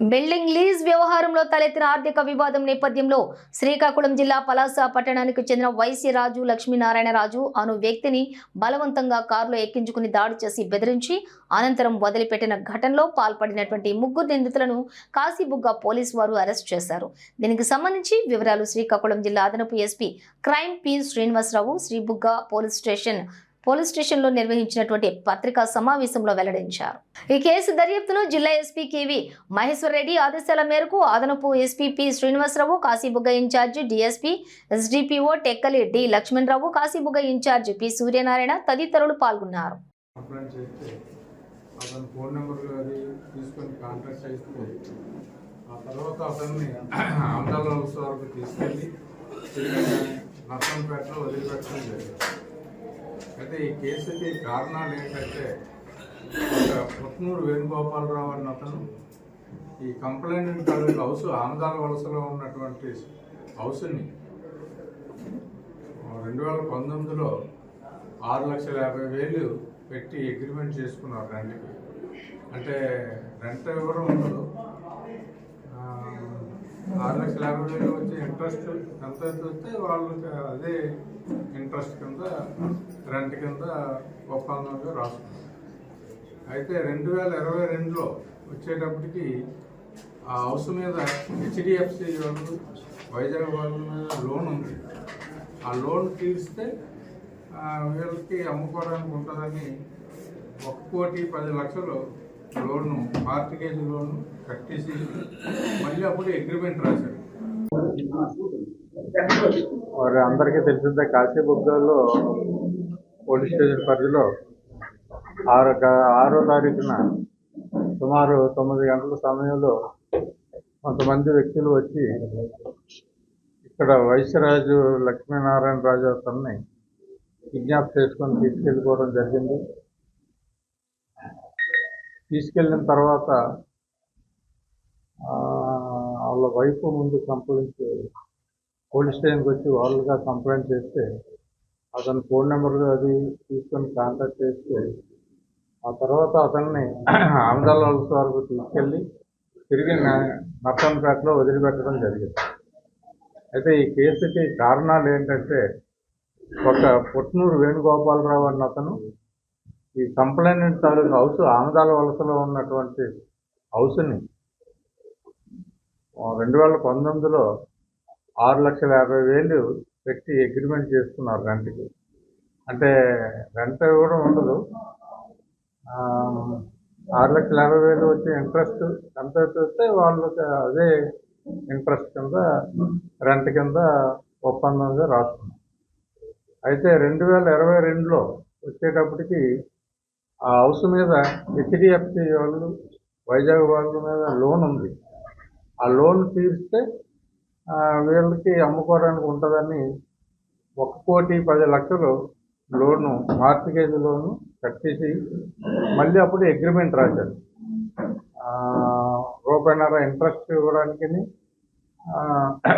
Building lease వ్యవహారంలో తలెత్తిన ఆర్థిక వివాదం నేపథ్యంలో శ్రీకాకుళం జిల్లా పలాస పట్టణానికి చెందిన వైసీ రాజు లక్ష్మీనారాయణ రాజు అను వ్యక్తిని బలవంతంగా కారులో ఎక్కించుకుని దాడి చేసి బెదిరించి అనంతరం వదిలిపెట్టిన ఘటనలో పాల్పడినటువంటి ముగ్గురు నిందితులను కాశీబుగ్గ పోలీసు వారు అరెస్ట్ చేశారు. దీనికి సంబంధించి వివరాలు శ్రీకాకుళం జిల్లా అదనపు ఎస్పీ క్రైమ్ పి శ్రీనివాసరావు శ్రీబుగ్గ పోలీస్ స్టేషన్ పోలీస్ స్టేషన్లో నిర్వహించినటువంటి పత్రికా సమావేశంలో వెల్లడించారు. ఈ కేసు దర్యాప్తును జిల్లా ఎస్పీ కేవి మహేశ్వర్ రెడ్డి ఆదేశాల మేరకు అదనపు SP P Srinivasarao Kasibugga incharge DSP SDPO Tekkali D Lakshmanarao Kasibugga incharge P Suryanarayana తదితరులు పాల్గొన్నారు. అతని ఫోన్ అది తీసుకొని కాంటాక్ట్ చేస్తే ఆ తర్వాత అతన్ని వరకు తీసుకెళ్ళి తిరిగి నర్సంపేటలో వదిలిపెట్టడం జరిగింది. అయితే ఈ కేసుకి కారణాలు ఏంటంటే ఒక పుట్నూరు వేణుగోపాలరావు అన్న అతను ఈ కంప్లైంట్ తాలూకు హౌస్ ఆంధ్రాల వలసలో ఉన్నటువంటి హౌస్ని రెండు వేల పంతొమ్మిదిలో ఆరు లక్షల యాభై వేలు పెట్టి అగ్రిమెంట్ చేసుకున్నారు రెంట్కి. అంటే రెంట్ వివరం ఉండదు. ఆరు లక్షల యాభై వేలు వచ్చే ఇంట్రెస్ట్ ఎంత వస్తే వాళ్ళకి అదే ఇంట్రెస్ట్ కింద రెంట్ కింద ఒప్పందంగా రాసుకున్నారు అయితే రెండు వేల ఇరవై రెండులో వచ్చేటప్పటికి ఆ హౌస్ మీద హెచ్డిఎఫ్సి వాళ్ళు వైజాగ్ వాళ్ళ మీద లోన్ ఉంది. ఆ లోన్ తీరిస్తే వీళ్ళకి అమ్ముకోవడానికి ఉంటుందని ఒక కోటి పది లక్షలు లోను మార్టిగేజ్ లోను కట్టేసి మళ్ళీ అప్పుడు అగ్రిమెంట్ రాశారు. మరి అందరికీ తెలిసిందే కాశీబుగ్గలో పోలీస్ స్టేషన్ పరిధిలో ఆరు ఆరో తారీఖున సుమారు తొమ్మిది గంటల సమయంలో కొంతమంది వ్యక్తులు వచ్చి ఇక్కడ వైశ్యరాజు లక్ష్మీనారాయణ రాజు అతన్ని కిడ్నాప్ చేసుకొని తీసుకెళ్ళిపోవడం జరిగింది. తీసుకెళ్ళిన తర్వాత ఆ, వాళ్ళ వైఫ్ ముందు కంప్లైంట్ పోలీస్ స్టేషన్కి వచ్చి వాళ్ళుగా కంప్లైంట్ చేస్తే అతని ఫోన్ నెంబర్ అది తీసుకొని కాంటాక్ట్ చేస్తే ఆ తర్వాత అతన్ని ఆమదాల హౌస్ వరకు తీసుకెళ్ళి తిరిగి నర్సంపేటలో వదిలిపెట్టడం జరిగింది. అయితే ఈ కేసుకి కారణాలు ఏంటంటే ఒక పుట్నూరు వేణుగోపాలరావు అన్న అతను ఈ కంప్లైంట్ తాలూకు హౌస్ ఆమదాల వలసలో ఉన్నటువంటి హౌస్ని రెండు వేల పంతొమ్మిదిలో ఆరు లక్షల యాభై వేలు పెట్టి అగ్రిమెంట్ చేసుకున్నారు రెంట్కి. అంటే రెంట్ కూడా ఉండదు. ఆరు లక్షల యాభై వేలు వచ్చే ఇంట్రెస్ట్ ఎంత వస్తే వాళ్ళకి అదే ఇంట్రెస్ట్ కింద రెంట్ కింద ఒప్పందంగా రాసుకున్నాం అయితే రెండు వేల ఇరవై రెండులో వచ్చేటప్పటికి ఆ హౌస్ మీద హెచ్డిఎఫ్సి వాళ్ళు వైజాగ్ వాళ్ళ మీద లోన్ ఉంది. ఆ లోన్ తీరిస్తే వీళ్ళకి అమ్ముకోవడానికి ఉంటుందని ఒక కోటి పది లక్షలు లోను మార్టిగేజ్ లోను కట్టేసి మళ్ళీ అప్పుడు అగ్రిమెంట్ రాశారు. ఆ, రూపాయిన్నర ఇంట్రెస్ట్ ఇవ్వడానికి